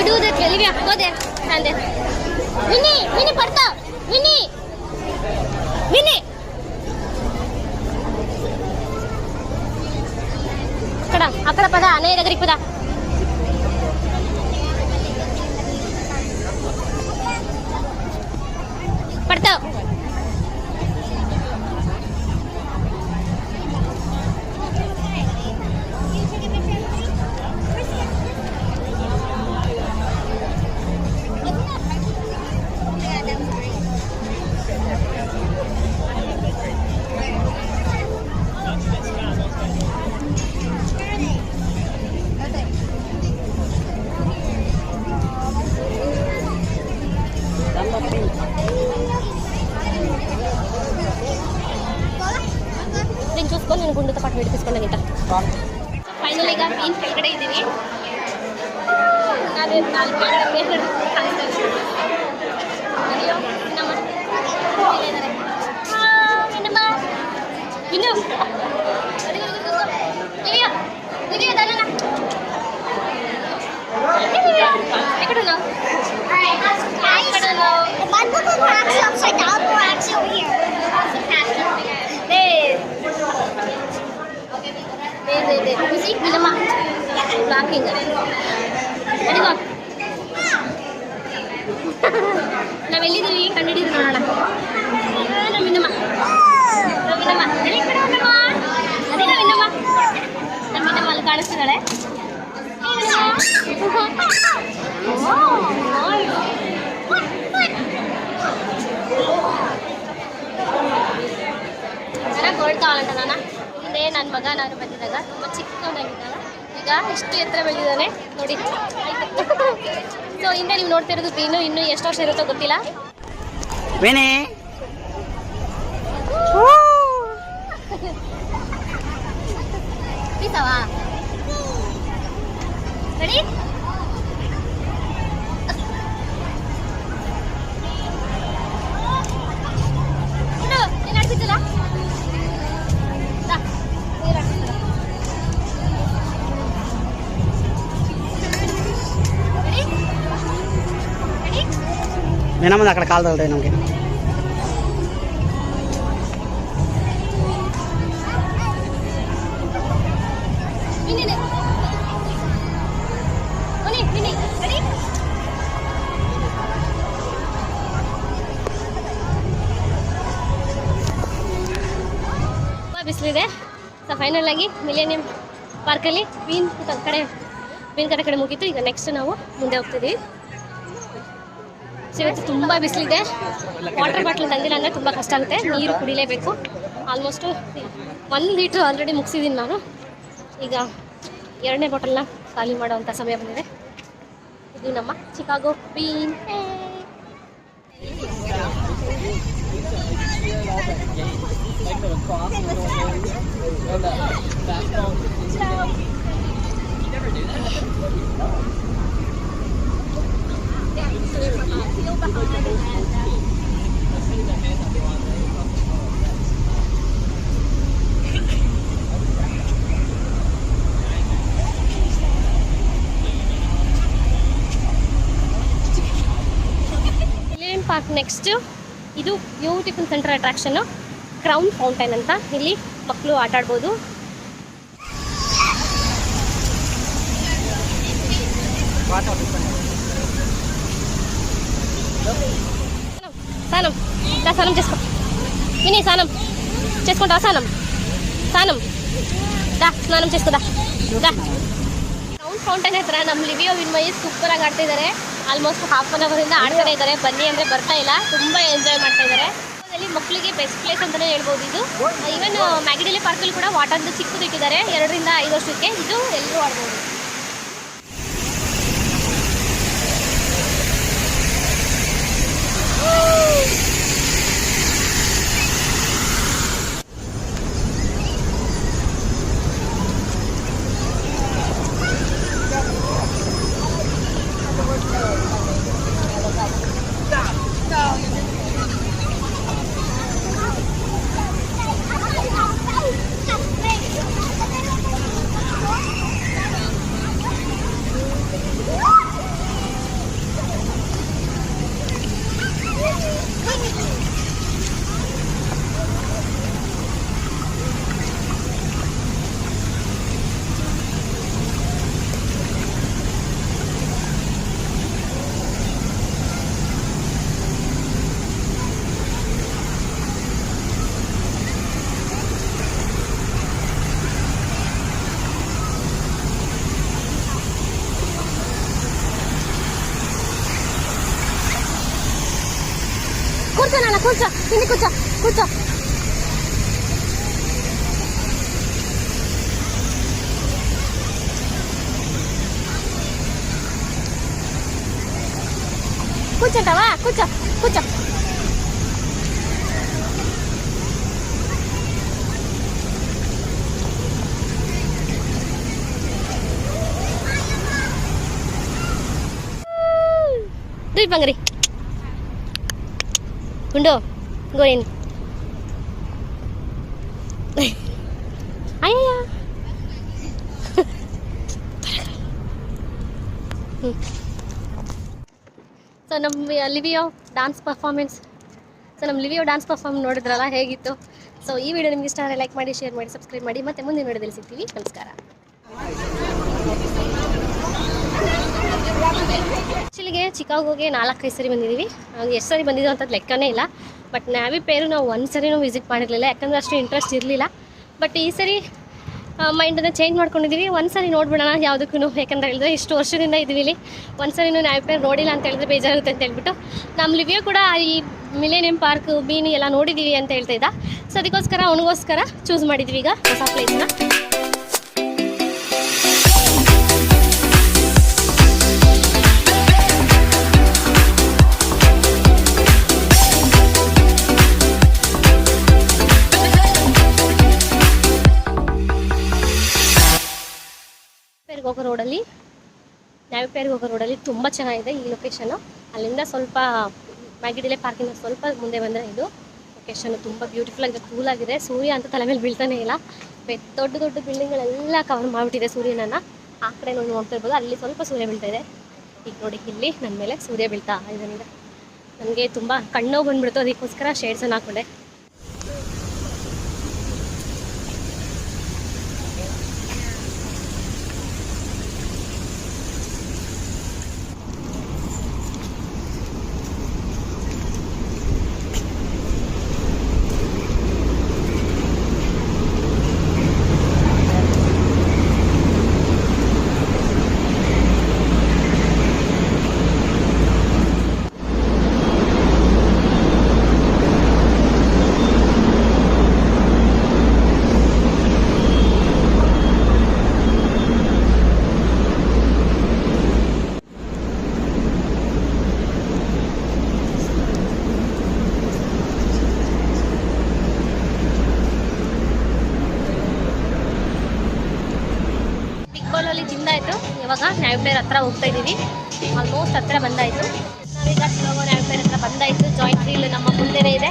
You do that, Olivia. Go there. Stand there. Winnie, Winnie, Parta. Winnie. Winnie. అక్కడ అక్కడ పద ನಾಲ್ಕು ಗಂಟೆ ಮೇಲೆ ಅಯ್ಯೋ ನಮ್ಮ ಇನ್ನು Để, để, để, để, để, để, để, để, để, để, để, để, நான் வெளியே கண்டிடிருந்தோம் நான் விண்ணம்மா விண்ணம்மா அதே விண்ணம்மா நான் விண்ணம்மாவில் காணிச்சுக்கல ಕೊಡ್ತಾ ಉಂಟು ನನ್ನ ಹಿಂದೆ ನನ್ನ ಮಗ ನಾನು ತುಂಬ ಚಿಕ್ಕವನಾಗಿದ್ದಾಗ ಈಗ ಎಷ್ಟು ಎತ್ತರ ಬೆಳೆದಿದ್ದಾನೆ ನೋಡಿ. ಸೊ ಹಿಂದೆ ನೀವು ನೋಡ್ತಿರೋದು ಬೀನು ಇನ್ನು ಎಷ್ಟು ವರ್ಷ ಇರುತ್ತೋ ಗೊತ್ತಿಲ್ಲ. ಬೇನೆ ಪೀಸವಾ? మేనమంది అక్కడ కాలు ರೀ ನಮಗೆ. ಬಿಸಿಲಿದೆ. ಸೊ ಫೈನಲ್ ಆಗಿ ಮಿಲೇನಿಯಂ ಪಾರ್ಕಲ್ಲಿ ಮೀನ್ ಕಡೆ ಮೀನ್ ಕಡೆ ಕಡೆ ಮುಗೀತು. ಈಗ ನೆಕ್ಸ್ಟ್ ನಾವು ಮುಂದೆ ಹೋಗ್ತಿದ್ದೀವಿ ಸೊ ಇವತ್ತು ತುಂಬ ಬಿಸಿಲಿದೆ. ವಾಟರ್ ಬಾಟ್ಲ್ ತಂದಿಲ್ಲ ಅಂದರೆ ತುಂಬ ಕಷ್ಟ ಆಗುತ್ತೆ. ನೀರು ಕುಡಿಲೇಬೇಕು. ಆಲ್ಮೋಸ್ಟು ಒನ್ ಲೀಟ್ರ್ ಆಲ್ರೆಡಿ ಮುಗಿಸಿದ್ದೀನಿ ನಾನು. ಈಗ ಎರಡನೇ ಬಾಟಲ್ನ ಖಾಲಿ ಮಾಡುವಂಥ ಸಮಯ ಬಂದಿದೆ. ಇದು ನಮ್ಮ ಚಿಕಾಗೋ ಬೀನ್ ಮಿಲಿಯನ್ ನೆಕ್ಸ್ಟ್ ಇದು ಬ್ಯೂಟಿಫುಲ್ ಸೆಂಟರ್ ಅಟ್ರಾಕ್ಷನ್ನು ಕ್ರೌನ್ ಫೌಂಟೈನ್ ಅಂತ ಇಲ್ಲಿ ಮಕ್ಕಳು ಆಟ ಆಡ್ಬೋದು సానం దా సానం చేసుకో విని సానం చేసుకుంటావా సానం సానం దా ಸ್ನಾನ చేసుకో దా దా ರೌಂಡ್ ಫೌಂಟೈನ್ ಹತ್ರ ನಮ್ಮ ಲಿವಿಯೋ ವಿನ್ಮಯಿ ಸೂಪರ್ ಆಗಿ ಆಡ್ತಾ ಇದ್ದಾರೆ ಆಲ್ಮೋಸ್ಟ್ ಹಾಫ್ ಅನ್ ಅವರಿಂದ ಆಡ್ತಾನೆ ಇದ್ದಾರೆ. ಬನ್ನಿ ಅಂದ್ರೆ ಬರ್ತಾ ಇಲ್ಲ. ತುಂಬಾ ಎಂಜಾಯ್ ಮಾಡ್ತಾ ಇದ್ದಾರೆ. ಮಕ್ಕಳಿಗೆ ಬೆಸ್ಟ್ ಪ್ಲೇಸ್ ಅಂತಾನೆ ಹೇಳ್ಬೋದು ಇದು. ಈವನ್ ಪಾರ್ಕ್ ಅಲ್ಲಿ ಕೂಡ ವಾಟರ್ ಚಿಕ್ಕದು ಇಟ್ಟಿದ್ದಾರೆ. ಎರಡರಿಂದ ಐದು ವರ್ಷಕ್ಕೆ ಇದು ಎಲ್ಲರೂ ಆಡ್ಬೋದು. కూర్చో కింది కూర్చో కూర్చో కూర్చుంటావా కూర్చో కూర్చో దుయ్ ಗುಂಡು ಗೋ ಏನು ಅಯ್ಯ ಸೊ ನಮ್ಮ ಲಿವಿಯೋ ಡ್ಯಾನ್ಸ್ ಪರ್ಫಾರ್ಮೆನ್ಸ್ ಸೊ ನಮ್ಮ ಲಿವಿಯೋ ಡ್ಯಾನ್ಸ್ ಪರ್ಫಾರ್ಮ್ ನೋಡಿದ್ರಲ್ಲ, ಹೇಗಿತ್ತು? ಸೊ ಈ ವಿಡಿಯೋ ನಿಮ್ಗೆ ಇಷ್ಟ ಆದರೆ ಲೈಕ್ ಮಾಡಿ ಶೇರ್ ಮಾಡಿ ಸಬ್ಸ್ಕ್ರೈಬ್ ಮಾಡಿ, ಮತ್ತೆ ಮುಂದಿನ ವಿಡಿಯೋದಲ್ಲಿ ಸಿಗ್ತೀವಿ. ನಮಸ್ಕಾರ. ಆ್ಯಕ್ಚುಲಿಗೆ ಚಿಕಾಗೋಗೆ ನಾಲ್ಕೈದು ಸರಿ ಬಂದಿದ್ದೀವಿ. ಎಷ್ಟು ಸರಿ ಬಂದಿದ್ದು ಅಂತ ಲೆಕ್ಕನೇ ಇಲ್ಲ. ಬಟ್ ನ್ಯಾವಿ ಪೇರು ನಾವು ಒಂದು ಸರಿನೂ ವಿಸಿಟ್ ಮಾಡಿರಲಿಲ್ಲ. ಯಾಕಂದರೆ ಅಷ್ಟು ಇಂಟ್ರೆಸ್ಟ್ ಇರಲಿಲ್ಲ. ಬಟ್ ಈ ಸರಿ ಮೈಂಡನ್ನು ಚೇಂಜ್ ಮಾಡ್ಕೊಂಡಿದ್ದೀವಿ. ಒಂದು ಸರಿ ನೋಡ್ಬಿಡೋಣ ಯಾವುದಕ್ಕೂ ಯಾಕಂದ್ರೆ ಹೇಳಿದ್ರೆ ಇಷ್ಟು ವರ್ಷದಿಂದ ಇದ್ದೀವಿ ಇಲ್ಲಿ. ಒಂದು ಸರಿನೂ ನ್ಯಾವಿ ಪೇರು ನೋಡಿಲ್ಲ ಅಂತ ಹೇಳಿದ್ರೆ ಬೇಜಾರುತ್ತೆ ಅಂತ ಹೇಳ್ಬಿಟ್ಟು ನಮ್ಮ ಲಿವಿಯೋ ಕೂಡ ಈ ಮಿಲೇನಿಯಂ ಪಾರ್ಕ್ ಬೀನಿ ಎಲ್ಲ ನೋಡಿದ್ದೀವಿ ಅಂತ ಹೇಳ್ತಾ ಇದ್ದ. ಸೊ ಅದಕ್ಕೋಸ್ಕರ ಅವನಿಗೋಸ್ಕರ ಚೂಸ್ ಮಾಡಿದ್ವಿ ಈಗ ಹೊಸ ಪ್ಲೇಸ್ನ ರೋಡಲ್ಲಿ ನ್ಯಾವಿಪೇರಿಗೆ ಹೋಗೋ ರೋಡಲ್ಲಿ ತುಂಬ ಚೆನ್ನಾಗಿದೆ ಈ ಲೊಕೇಶನ್ ಅಲ್ಲಿಂದ ಸ್ವಲ್ಪ ಮ್ಯಾಗಿಡಿಲೆ ಪಾರ್ಕಿಂದ ಸ್ವಲ್ಪ ಮುಂದೆ ಬಂದರೆ ಇದು ಲೊಕೇಶನ್ ತುಂಬ ಕೂಲ್ ಆಗಿದೆ ಸೂರ್ಯ ಅಂತ ತಲೆ ಮೇಲೆ ಬೀಳ್ತಾನೆ ಇಲ್ಲ. ದೊಡ್ಡ ದೊಡ್ಡ ಬಿಲ್ಡಿಂಗ್ಗಳೆಲ್ಲ ಕವರ್ ಮಾಡಿಬಿಟ್ಟಿದೆ ಸೂರ್ಯನನ್ನು. ಆ ಕಡೆ ನೋಡಿ ನೋಡ್ತಾ ಇರ್ಬೋದು, ಅಲ್ಲಿ ಸ್ವಲ್ಪ ಸೂರ್ಯ ಬೀಳ್ತಾ ಇದೆ. ಈಗ ನೋಡಿ, ಇಲ್ಲಿ ನನ್ನ ಮೇಲೆ ಸೂರ್ಯ ಬೀಳ್ತಾ ಇದರಿಂದ. ನನಗೆ ತುಂಬ ಕಣ್ಣು ಬಂದ್ಬಿಡ್ತು, ಅದಕ್ಕೋಸ್ಕರ ಶೇಡ್ಸನ್ನು ಹಾಕೊಂಡೆ. ಬಾಲಲ್ಲಿ ತಿಂದಾಯ್ತು ಇವಾಗ ನ್ಯಾಯಪೇರ್ ಹತ್ರ ಹೋಗ್ತಾ ಇದ್ದೀವಿ. ಆಲ್ಮೋಸ್ಟ್ ಹತ್ರ ಬಂದಾಯ್ತು. ನಾವೀಗ ಶಿವಮೊಗ್ಗ ನ್ಯಾಯಪೇರ್ ಹತ್ರ ಬಂದಾಯ್ತು. ಜಾಯಿಂಟ್ ಫೀಲ್ ನಮ್ಮ ಮುಂದೆನೇ ಇದೆ.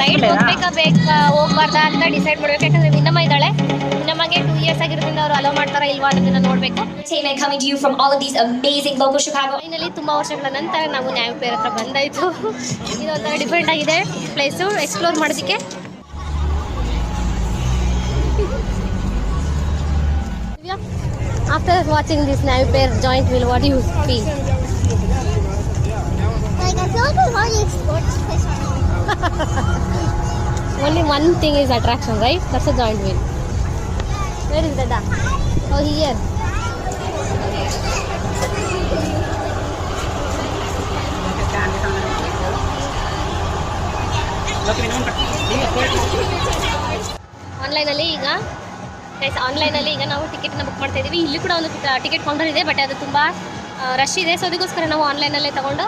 ರೈಡ್ ಹೋಗ್ಬೇಕಾ ಬೇಕಾ ಹೋಗ್ಬಾರ್ದಾ ಅಂತ ಡಿಸೈಡ್ ಮಾಡ್ಬೇಕು. ಯಾಕಂದ್ರೆ ಮಿನಮ್ಮ ಇದ್ದಾಳೆ. ನಮಗೆ ಟೂ ಇಯರ್ಸ್ ಆಗಿರೋದ್ರಿಂದ ಅವ್ರು ಅಲೋ ಮಾಡ್ತಾರಾ ಇಲ್ವಾ ಅನ್ನೋದನ್ನ ನೋಡಬೇಕು. Local Chicago. ಫೈನಲಿ ತುಂಬಾ ವರ್ಷಗಳ ನಂತರ ನಾವು ನ್ಯಾಯಪೇರ್ ಹತ್ರ ಬಂದಾಯ್ತು. ಇದು ಒಂಥರ ಡಿಫ್ರೆಂಟ್ ಆಗಿದೆ ಪ್ಲೇಸು ಎಕ್ಸ್ಪ್ಲೋರ್ ಮಾಡೋದಕ್ಕೆ After watching this Navipare joint wheel, what do you feel? Like, I feel place. Only one thing is attraction, right? That's a joint wheel. Where is Dada? Oh, here. ಆನ್ಲೈನಲ್ಲಿ ಈಗ guys ಆನ್ಲೈನಲ್ಲಿ ಈಗ ನಾವು ಟಿಕೆಟ್ನ book ಮಾಡ್ತಾ ಇದ್ದೀವಿ ಇಲ್ಲಿ ಕೂಡ ಒಂದು ಟಿಕೆಟ್ ಕೌಂಟರ್ ಇದೆ ಬಟ್ ಅದು ತುಂಬ ರಶ್ ಇದೆ. ಸೊ ಅದಕ್ಕೋಸ್ಕರ ನಾವು ಆನ್ಲೈನಲ್ಲೇ ತಗೊಂಡು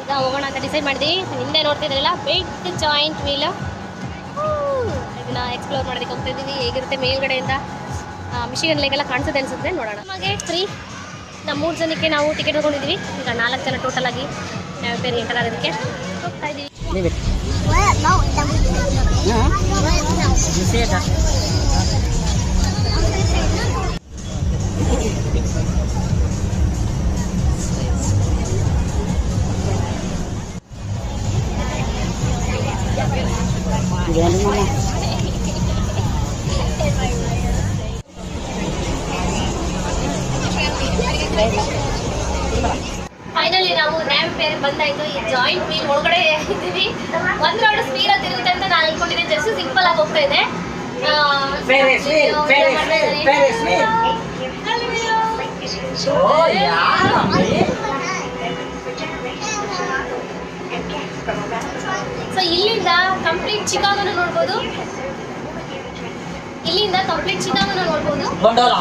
ಈಗ ಹೋಗೋಣ ಅಂತ ಡಿಸೈಡ್ ಮಾಡಿದ್ವಿ. ಹಿಂದೆ ನೋಡ್ತಿದ್ರಲ್ಲ ಬಿಗ್ ಜಾಯಿಂಟ್ ವೀಲ್ ಇದನ್ನ ಎಕ್ಸ್ಪ್ಲೋರ್ ಮಾಡೋದಕ್ಕೆ ಹೋಗ್ತಾ ಇದ್ದೀವಿ. ಹೇಗಿರುತ್ತೆ ಮೇಲ್ಗಡೆಯಿಂದ ಮಿಷಿನ್ ಲೇಗೆಲ್ಲ ಕಾಣಿಸುತ್ತೆ ಅನಿಸುತ್ತೆ. ನೋಡೋಣ. ನಮಗೆ ಫ್ರೀ ನಮ್ಮ ಮೂರು ಜನಕ್ಕೆ ನಾವು ಟಿಕೆಟ್ ತೊಗೊಂಡಿದ್ದೀವಿ. ಈಗ ನಾಲ್ಕು ಜನ ಟೋಟಲ್ ಆಗಿ ಬೇರೆ ಎಂಟರ್ ಆಗೋದಕ್ಕೆ ಹೋಗ್ತಾ ಇದ್ದೀವಿ. Oh, yeah. ಸೊ ಸೊ ಇಲ್ಲಿಂದ ಕಂಪ್ಲೀಟ್ ಚಿಕಾಗೋನ ನೋಡ್ಬೋದು. ಇಲ್ಲಿಂದ ಕಂಪ್ಲೀಟ್ ಚಿಕಾಗೋನ ನೋಡ್ಬೋದು. ಗೊಂಡೋಲ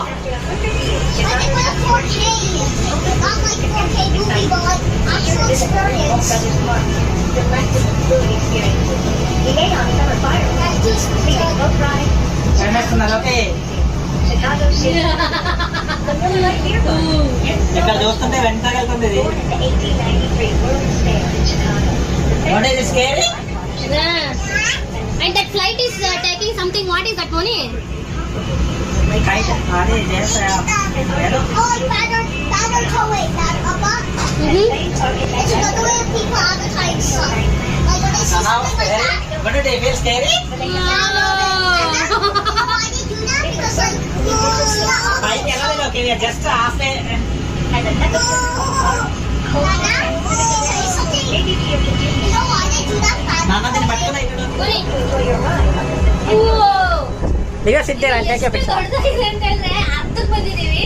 చేస్తున్నారు ఓకే ఇక్కడ చూస్తుంటే వెంట వెళ్తుంది ఇది and that flight is taking something what is that Moni kite అరే చేస్తా ఓ తాడో తాడో టోయ్ దట్ అబ్బా it's the way people are the type like what is it feels scary yeah, no. Just ಆಫ್ಲೇ ನೀವು ಸಿಗ್ತೀರ ಅಂತ ಅರ್ಧಕ್ಕೆ ಬಂದಿದ್ದೀವಿ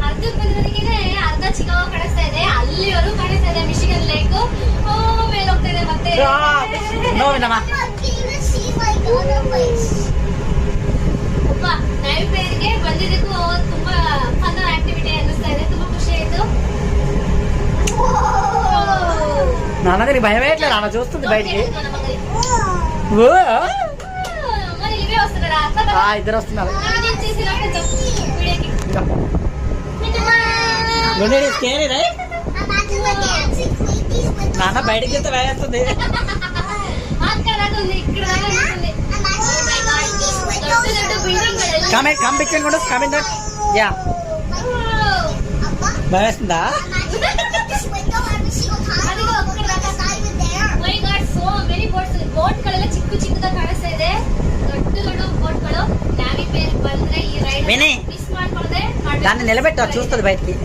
ಅರ್ಧಕ್ಕೆ ಬಂದಿದ್ದಕ್ಕಿಂತ ಅರ್ಧ ಚಿಕಾವ ಕಾಣಿಸ್ತಾ ಇದೆ ಅಲ್ಲಿವರೆಗೂ ಕಾಣಿಸ್ತಾ ಇದೆ ಮಿಶಿಗನ್ ಲೇಕ್ ಮೇಲೆ ಹೋಗ್ತಾ ಇದೆ ಮತ್ತೆ ನೋವಿನಮ್ಮ ನಮ್ಮ ಒಬ್ಬ ನೈಟ್ ಬೇರ್ಗೆ ಬಂದಿದ್ದಕ್ಕೂ ತುಂಬಾ ಫನ್ ಆಕ್ಟಿವಿಟಿ ಅನ್ನಿಸ್ತಾ ಇದೆ ತುಂಬಾ ಖುಷಿ ಆಯ್ತು నాన్నది భయమే ఇట్లా నాన్న చూస్తుంది బయటికి ఓ మరి ఇవే వస్తున్నాడా ఆ, ఇద్దరు వస్తున్నారు నేను చేసి వీడియోకి గుండె స్కేరీ రైట్ నాన్న బయటికి వెళ్తే వేస్తుంది బిల్డింగ్ కమ్ కమ్ బిట్వీన్ కూడా come in that yeah భయస్తుందా my God so many boats boat ಗಳೆಲ್ಲ ಚಿಕ್ಕ ಚಿಕ್ಕದಾಗ ಕಾಣಿಸ್ತಾ ಇದೆ ದೊಡ್ಡ ದೊಡ್ಡ ಬೋಟ್ಗಳು ನ್ಯಾವಿ ಪೇರ್ ಬಂದ್ರೆ ಈ ರೈಡ್ ವಿನಿ. ಮಿಸ್ ಮಾಡ್ಕೊಳ್ಳದೆ దాన్ని నిలబెట్టు అది చూస్తుంది బయటికి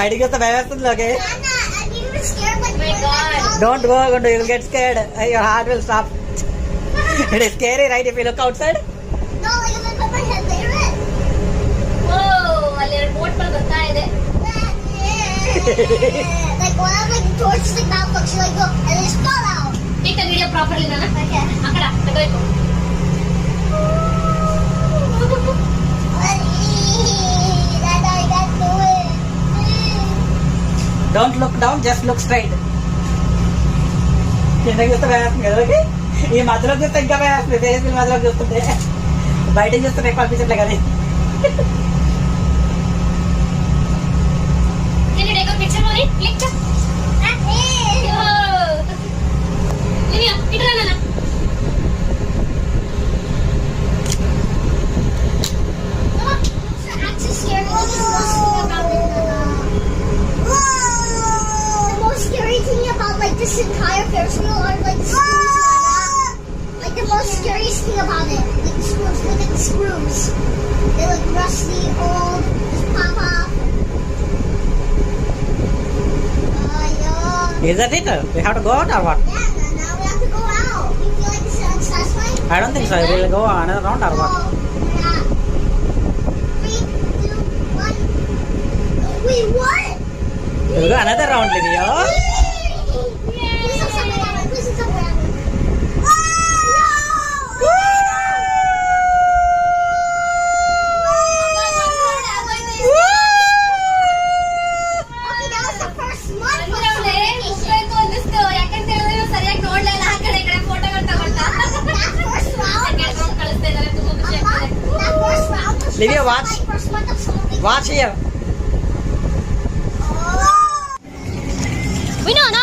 biting us the marathon, okay? Don't go, Gundu. You'll get scared. Your heart will stop. it is scary, right? If you look outside. No, like if I put my head there. Whoa, ಅಲ್ಲಿ remote ಮೇಲೆ ಬರ್ತಾ ಇದೆ. like when I'm like torch like like go and it fall out. Take the video properly, Nana. Okay. ಅಕಡ ತಗೋಯ್ತು. don't look down just look straight కిందకి చూస్తే భయవేస్తుంది కదా okay ఈ మధ్యలో చూస్తే ఇంకా భయవేస్తుంది ఫేస్ మధ్యలో చూస్తుంటే బయటకి చూస్తే ఎక్కువ అనిపించట్లే కదా Is that it? We have to go out or what? Yeah, we have to go out. You feel like this is? I don't think so. We will go another round or what? Yeah. Three, two, one. Wait, what? We go another round, Livia. Divya, watch. Watch here. We know, no.